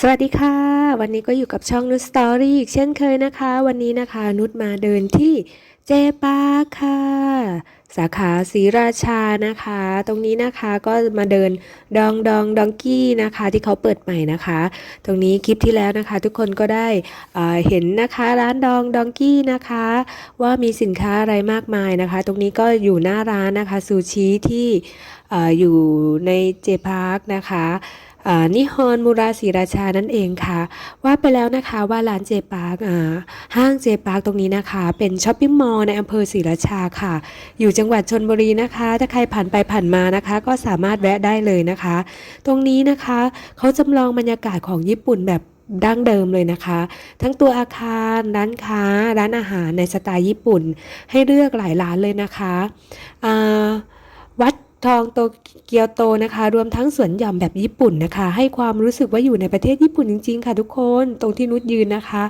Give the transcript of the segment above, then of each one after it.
สวัสดีค่ะ วันนี้ก็อยู่กับช่องนุชสตอรี่อีกเช่นเคยนะคะ วันนี้นะคะ นุชมาเดินที่เจปาร์คค่ะ สาขาศรีราชานะคะ ตรงนี้นะคะก็มาเดินดองดองดองกี้นะคะ ที่เขาเปิดใหม่นะคะ ตรงนี้คลิปที่แล้วนะคะ ทุกคนก็ได้เเห็นนะคะร้านดองดองกี้นะคะ ว่ามีสินค้าอะไรมากมายนะคะ ตรงนี้ก็อยู่หน้าร้านนะคะซูชิที่ออยู่ในเจพาร์คนะคะ นิฮอนมูราศีราชานั่นเองค่ะ ว่าไปแล้วนะคะว่าร้านเจปาร์คอ่าห้างเจปาร์คตรงนี้นะคะ เป็นช้อปปิ้งมอลล์ในอำเภอศรีราชาค่ะ อยู่จังหวัดชนบุรีนะคะ ถ้าใครผ่านไปผ่านมานะคะ ก็สามารถแวะได้เลยนะคะ ตรงนี้นะคะเขาจำลองบรรยากาศของญี่ปุ่นแบบดั้งเดิมเลยนะคะ ทั้งตัวอาคาร ร้านค้า ร้านอาหารในสไตล์ญี่ปุ่น ให้เลือกหลายร้านเลยนะคะวัด ทองโตเกียวโตนะคะ รวมทั้งสวนหย่อมแบบญี่ปุ่นนะคะ ให้ความรู้สึกว่าอยู่ในประเทศญี่ปุ่นจริงๆ ค่ะทุกคนตรงที่นุชยืนนะคะ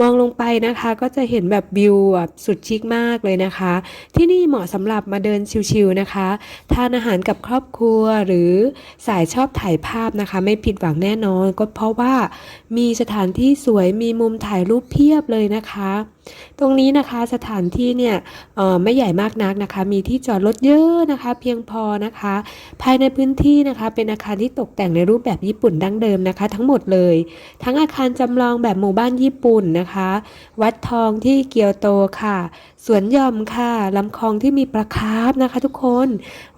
มองลงไปนะคะก็จะเห็นแบบวิวแบบสุดชิคมากเลยนะคะ ที่นี่เหมาะสำหรับมาเดินชิลๆนะคะ ทานอาหารกับครอบครัวหรือสายชอบถ่ายภาพนะคะ ไม่ผิดหวังแน่นอน ก็เพราะว่ามีสถานที่สวยมีมุมถ่ายรูปเพียบเลยนะคะตรงนี้นะคะสถานที่เนี่ยไม่ใหญ่มากนักนะคะ มีที่จอดรถเยอะนะคะ เพียงพอนะคะ ภายในพื้นที่นะคะเป็นอาคารที่ตกแต่งในรูปแบบญี่ปุ่นดั้งเดิมนะคะ ทั้งหมดเลย ทั้งอาคารจำลองแบบหมู่บ้านญี่ปุ่นนะคะ วัดทองที่เกียวโตค่ะสวนย่อมค่ะลำคลองที่มีปลาคาร์ฟนะคะ ทุกคน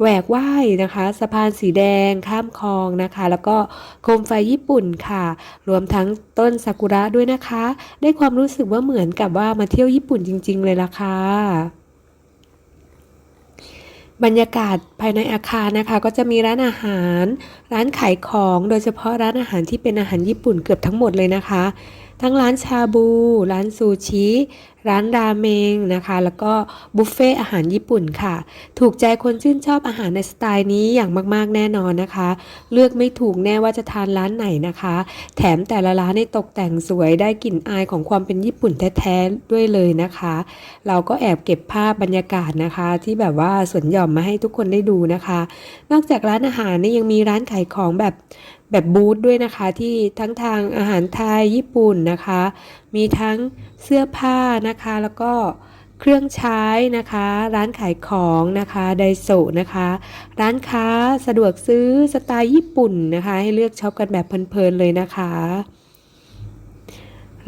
แหวกว่ายนะคะ สะพานสีแดงข้ามคลองนะคะ แล้วก็โคมไฟญี่ปุ่นค่ะ รวมทั้งต้นซากุระด้วยนะคะ ได้ความรู้สึกว่าเหมือนกับว่ามาเที่ยวญี่ปุ่นจริง ๆ เลยล่ะค่ะบรรยากาศภายในอาคารนะคะ ก็จะมีร้านอาหาร ร้านขายของ โดยเฉพาะร้านอาหารที่เป็นอาหารญี่ปุ่นเกือบทั้งหมดเลยนะคะ ทั้งร้านชาบู ร้านซูชิ ร้านราเมงนะคะ แล้วก็บุฟเฟ่อาหารญี่ปุ่นค่ะ ถูกใจคนชื่นชอบอาหารในสไตล์นี้อย่างมากๆแน่นอนนะคะ เลือกไม่ถูกแน่ว่าจะทานร้านไหนนะคะ แถมแต่ละร้านในตกแต่งสวยได้กลิ่นอายของความเป็นญี่ปุ่นแท้ๆด้วยเลยนะคะ เราก็แอบเก็บภาพบรรยากาศนะคะ ที่แบบว่าสวนหย่อมมาให้ทุกคนได้ดูนะคะ นอกจากร้านอาหารนี่ยังมีร้านขายของแบบ แบบบูธด้วยนะคะ ที่ทั้งทางอาหารไทยญี่ปุ่นนะคะ มีทั้งเสื้อผ้านะคะ แล้วก็เครื่องใช้นะคะ ร้านขายของนะคะไดโซนะคะ ร้านค้าสะดวกซื้อสไตล์ญี่ปุ่นนะคะ ให้เลือกช็อปกันแบบเพลินๆเลยนะคะ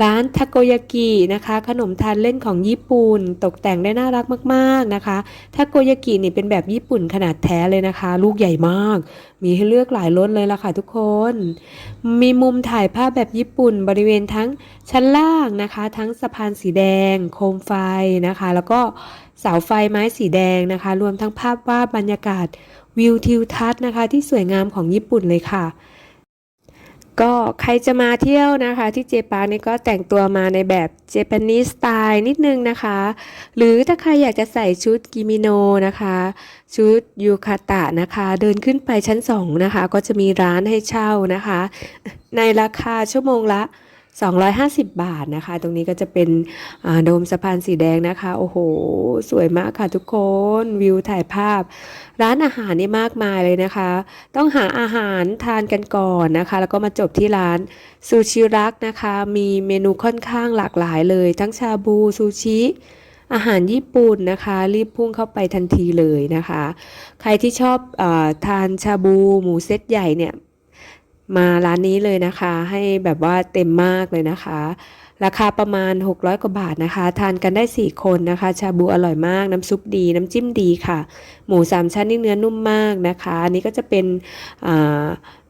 ร้านทาโกยากินะคะ ขนมทานเล่นของญี่ปุ่น ตกแต่งได้น่ารักมากๆนะคะทาโกยากินี่เป็นแบบญี่ปุ่นขนาดแท้เลยนะคะ ลูกใหญ่มาก มีให้เลือกหลายรสเลยล่ะค่ะทุกคน มีมุมถ่ายภาพแบบญี่ปุ่น บริเวณทั้งชั้นล่างนะคะ ทั้งสะพานสีแดง โคมไฟนะคะ แล้วก็เสาไฟไม้สีแดงนะคะ รวมทั้งภาพวาดบรรยากาศวิวทิวทัศน์นะคะ ที่สวยงามของญี่ปุ่นเลยค่ะ ก็ใครจะมาเที่ยวนะคะ ที่เจปานี่ก็แต่งตัวมาในแบบเจแปนิสสไตล์นิดนึงนะคะ หรือถ้าใครอยากจะใส่ชุดกิมิโนนะคะ ชุดยูคาตะนะคะ เดินขึ้นไปชั้นสองนะคะ ก็จะมีร้านให้เช่านะคะ ในราคาชั่วโมงละ 250 บาทนะคะ ตรงนี้ก็จะเป็นโดมสะพานสีแดงนะคะ โอ้โห สวยมากค่ะทุกคนวิวถ่ายภาพ ร้านอาหารนี่มากมายเลยนะคะ ต้องหาอาหารทานกันก่อนนะคะ แล้วก็มาจบที่ร้านซูชิรักนะคะ มีเมนูค่อนข้างหลากหลายเลย ทั้งชาบูซูชิอาหารญี่ปุ่นนะคะ รีบพุ่งเข้าไปทันทีเลยนะคะ ใครที่ชอบอทานชาบูหมูเซตใหญ่เนี่ย มาร้านนี้เลยนะคะ ให้แบบว่าเต็มมากเลยนะคะ ราคาประมาณ 600 กว่าบาทนะคะ ทานกันได้ 4 คนนะคะ ชาบูอร่อยมาก น้ำซุปดี น้ำจิ้มดีค่ะ หมูสามชั้นนี่เนื้อนุ่มมากนะคะ อันนี้ก็จะเป็น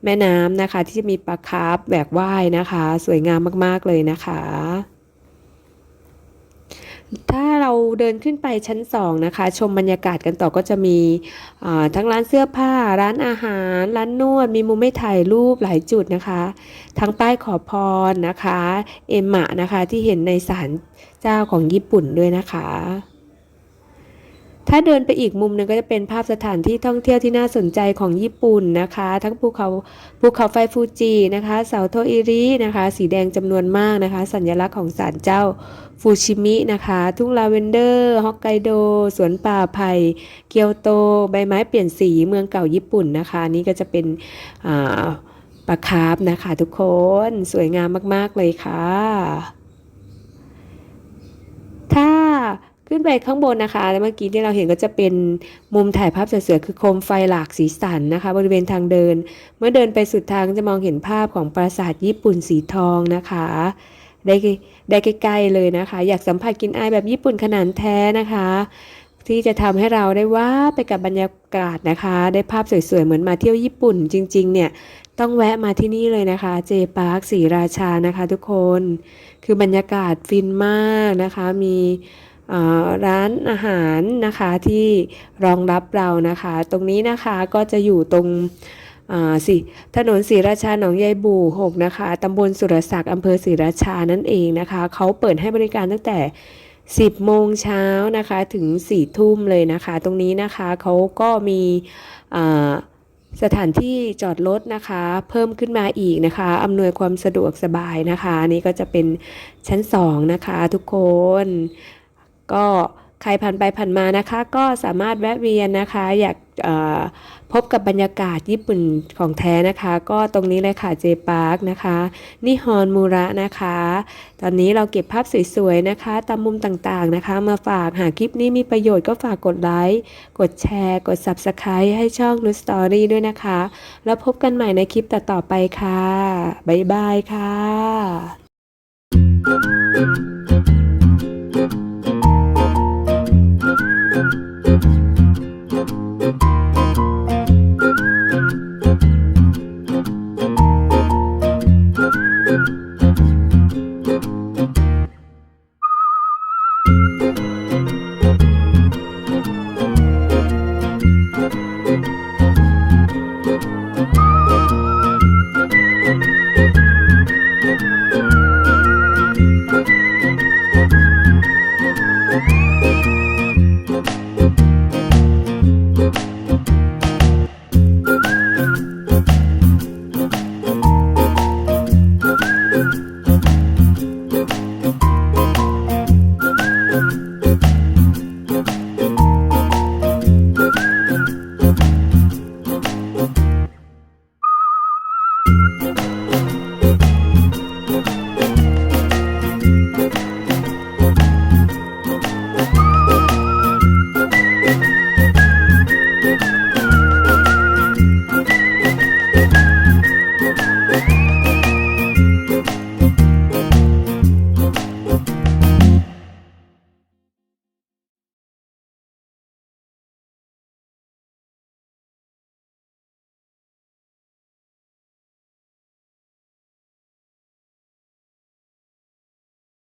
แม่น้ำนะคะ ที่จะมีปลาคาร์ฟแหวกว่ายนะคะ สวยงามมากๆเลยนะคะ ถ้าเราเดินขึ้นไปชั้นสองนะคะ ชมบรรยากาศกันต่อก็จะมีทั้งร้านเสื้อผ้า ร้านอาหาร ร้านนวด มีมุมให้ถ่ายรูปหลายจุดนะคะ ทั้งป้ายขอพรนะคะ เอมมะนะคะที่เห็นในศาลเจ้าของญี่ปุ่นด้วยนะคะ ถ้าเดินไปอีกมุมนึงก็จะเป็นภาพสถานที่ท่องเที่ยวที่น่าสนใจของญี่ปุ่นนะคะ ทั้งภูเขาภูเขาไฟฟูจินะคะเสาโทอิรินะคะ สีแดงจำนวนมากนะคะ สัญลักษณ์ของศาลเจ้าฟูชิมินะคะ ทุ่งลาเวนเดอร์ฮอกไกโด สวนป่าไผ่เกียวโต ใบไม้เปลี่ยนสีเมืองเก่าญี่ปุ่นนะคะ นี่ก็จะเป็นปลาคาร์ฟนะคะ ทุกคนสวยงามมาก ๆ เลยค่ะ ขึ้นไปข้างบนนะคะ แล้วเมื่อกี้ที่เราเห็นก็จะเป็นมุมถ่ายภาพสวยๆคือโคมไฟหลากสีสันนะคะ บริเวณทางเดิน เมื่อเดินไปสุดทางจะมองเห็นภาพของปราสาทญี่ปุ่นสีทองนะคะ ได้ได้ใกล้ๆเลยนะคะ อยากสัมผัสกินอายแบบญี่ปุ่นขนาดแท้นะคะ ที่จะทำให้เราได้ว่าไปกับบรรยากาศนะคะ ได้ภาพสวยๆเหมือนมาเที่ยวญี่ปุ่น จริง ๆ เนี่ยต้องแวะมาที่นี่เลยนะคะ เจพาร์คศรีราชานะคะ ทุกคน คือบรรยากาศฟินมากนะคะมี ร้านอาหารนะคะที่รองรับเรานะคะ ตรงนี้นะคะก็จะอยู่ตรงอ่าสิถนนศรีราชาหนองยายบู่6นะคะตำบลสุรศักดิ์อำเภอศรีราชานั่นเองนะคะเขาเปิดให้บริการตั้งแต่ 10 โมงเช้านะคะถึง 4 ทุ่มเลยนะคะ ตรงนี้นะคะเขาก็มีสถานที่จอดรถนะคะ เพิ่มขึ้นมาอีกนะคะอำนวยความสะดวกสบายนะคะนนี่ก็จะเป็นชั้น 2 นะคะทุกคน ก็ใครผ่านไปผ่านมานะคะ ก็สามารถแวะเวียนนะคะ อยากพบกับบรรยากาศญี่ปุ่นของแท้นะคะ ก็ตรงนี้เลยค่ะเจพาร์คนะคะนิฮอนมูระนะคะ ตอนนี้เราเก็บภาพสวยๆนะคะ ตามมุมต่างๆนะคะ มาฝากหากคลิปนี้มีประโยชน์ก็ฝากกดไลค์กดแชร์ กด Subscribe ให้ช่องนูสตอรี่ด้วยนะคะ แล้วพบกันใหม่ในคลิปต่อๆไปค่ะ บ๊ายบายค่ะ